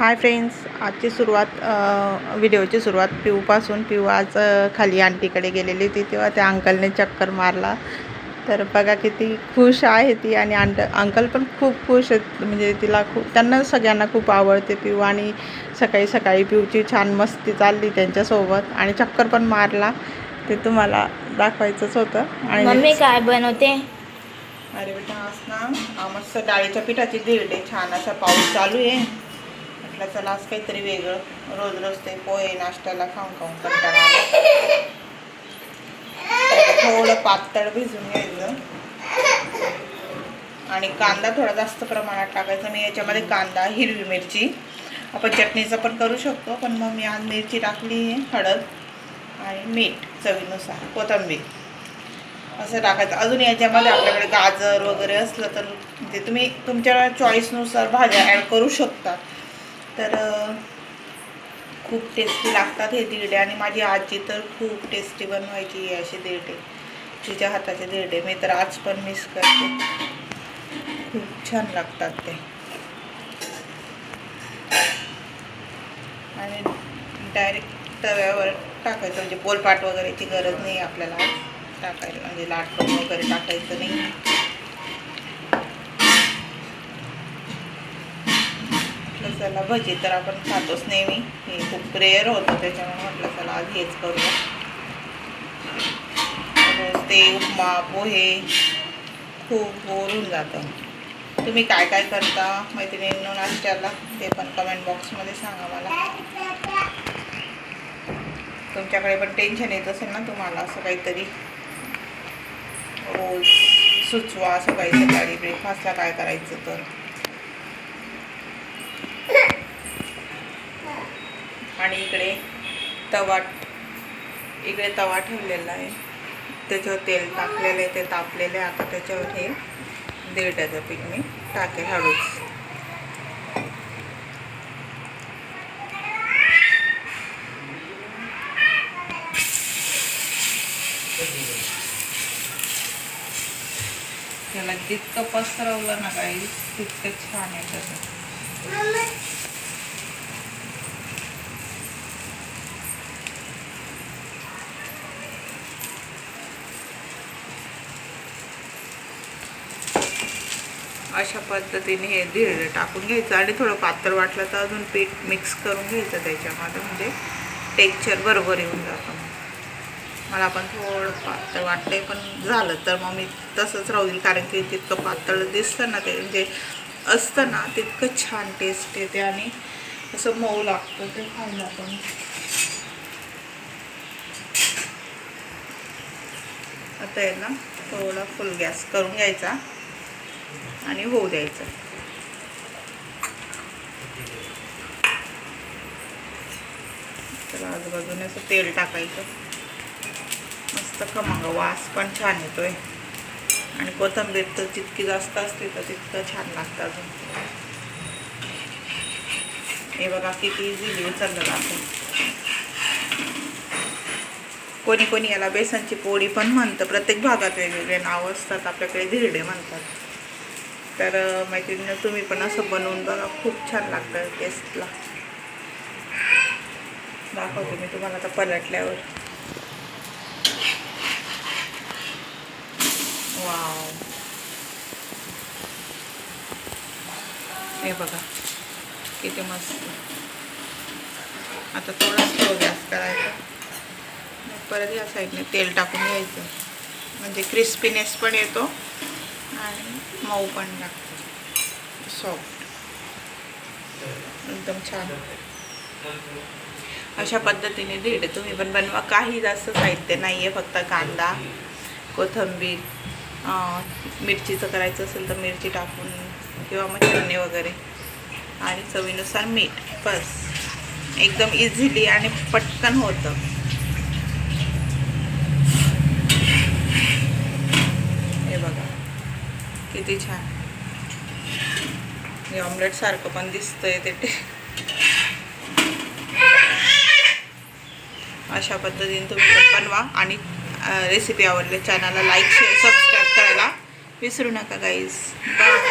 Hi friends आजची सुरुवात व्हिडिओची सुरुवात पिऊपासून पिऊ आज खाली आंटीकडे गेलेली होती तेव्हा त्या अंकलने चक्कर मारला. तर बघा किती खुश आहे ती आणि अंट अंकल पण खूप खुश आहेत. म्हणजे तिला खूप त्यांना सगळ्यांना खूप आवडते पिऊ आणि सकाळी सकाळी पिऊची छान मस्ती चालली त्यांच्यासोबत आणि चक्कर पण मारला. ते तुम्हाला दाखवायचंच होतं. मम्मी आणि काय बनवते? अरे बेटा आज ना मस्त डाळीच्या पिठाची धिरडे छान असा पाऊस चालू आहे. म्हटलं चला आज काहीतरी वेगळं. रोज रोज ते पोहे नाश्त्याला खाऊन खाऊन कंटाळा थोडं पातळ भिजून घ्यायचं. आणि कांदा थोडा जास्त प्रमाणात टाकायचा मी याच्यामध्ये कांदा हिरवी मिरची. आपण चटणीचं पण करू शकतो पण मग मी आज मिरची टाकली आहे हळद आणि मीठ चवीनुसार कोथिंबीर. असं टाकायचं. अजून याच्यामध्ये आपल्याकडे गाजर वगैरे असलं तर म्हणजे तुम्ही तुमच्या चॉईसनुसार भाज्या ॲड करू शकता. तर खूप टेस्टी लागतात हे दिरडे आणि माझी आजी तर खूप टेस्टी बनवायची आहे असे दिरडे तिच्या हाताचे दिरडे मी तर आज पण मिस करते. खूप छान लागतात ते. आणि डायरेक्ट तव्यावर टाकायचं. म्हणजे पोलपाट वगैरेची गरज नाही आपल्याला. टाकायला म्हणजे लाटकन वगैरे टाकायचं नाही. चला भजी तर आपण खातोच नेहमी. हे खूप रेअर होतं त्याच्यामुळे म्हटलं चला आज हेच करूया. रोज ते उपमा पोहे खूप बोर होऊन जातं. तुम्ही काय काय करता मैत्रिणींनो नाश्त्याला? ते पण कमेंट बॉक्समध्ये सांगा मला. तुमच्याकडे पण टेन्शन येत असेल ना तुम्हाला असं काहीतरी? रोज सुचवा असं काही सकाळी ब्रेकफास्टला काय करायचं तर. आणि इकडे तवा इकडे तवा ठेवलेला आहे. त्याच्यावर तेल टाकलेलं आहे ते तापलेलं आहे. आता त्याच्यावर हे दिरड्याचं पीठ मी टाकेल हळूच. त्याला जितकं पसरवलं ना काही तितकं छान आहे येतं अशा पद्धतीने हे धिरडे टाकून घ्यायचं आणि थोडं पातळ वाटलं तर अजून पीठ मिक्स करून घ्यायचं त्याच्यामध्ये म्हणजे टेक्स्चर बरोबर येऊन जातं. मला पण थोडं पातळ वाटतंय पण झालं तर मग मी तसंच राहू देईल कारण की तितकं पातळ दिसतं ना ते म्हणजे असतं ना तितकं छान टेस्ट येते आणि असं मऊ लागतं ते खायला पण. आता आहे ना थोडा फुल गॅस करून घ्यायचा. आणि होऊ द्यायचं. त्याला आजूबाजूने असं तेल टाकायचं. मस्त खमंग वास पण छान येतोय. आणि कोथिंबीर तर जितकी जास्त असते तर तितकं छान लागतं अजून. हे बघा किती इझिली उचललं जातं. कोणी कोणी याला बेसनची पोळी पण म्हणतं. प्रत्येक भागात वेगवेगळे नाव असतात. आपल्याकडे धिरडे म्हणतात. तर मैत्रिणीनं तुम्ही पण असं बनवून बघा. खूप छान लागतं टेस्टला दाखवते मी तुम्हाला आता पलटल्यावर. वाव. हे बघा किती मस्त. आता थोडा स्लो गॅस करायचा. मग परत या साईडने तेल टाकून घ्यायचं. म्हणजे क्रिस्पीनेस पण येतो. आणि मऊ पण लागतं. सॉफ्ट एकदम छान. अशा पद्धतीने दीड तुम्ही पण बनवा. काही जास्त साहित्य नाही आहे फक्त कांदा कोथिंबीर मिरचीचं करायचं असेल तर मिरची टाकून किंवा मग चटणी वगैरे. आणि चवीनुसार मीठ. बस. एकदम इझिली आणि पटकन होतं हे बघा किती छान. हे ऑमलेट सारखं पण दिसतंय ते टे- अशा पद्धतीने तुम्ही पण बनवा आणि रेसिपी आवडली चॅनलला लाईक शेअर सबस्क्राईब करायला विसरू नका गाईज बाय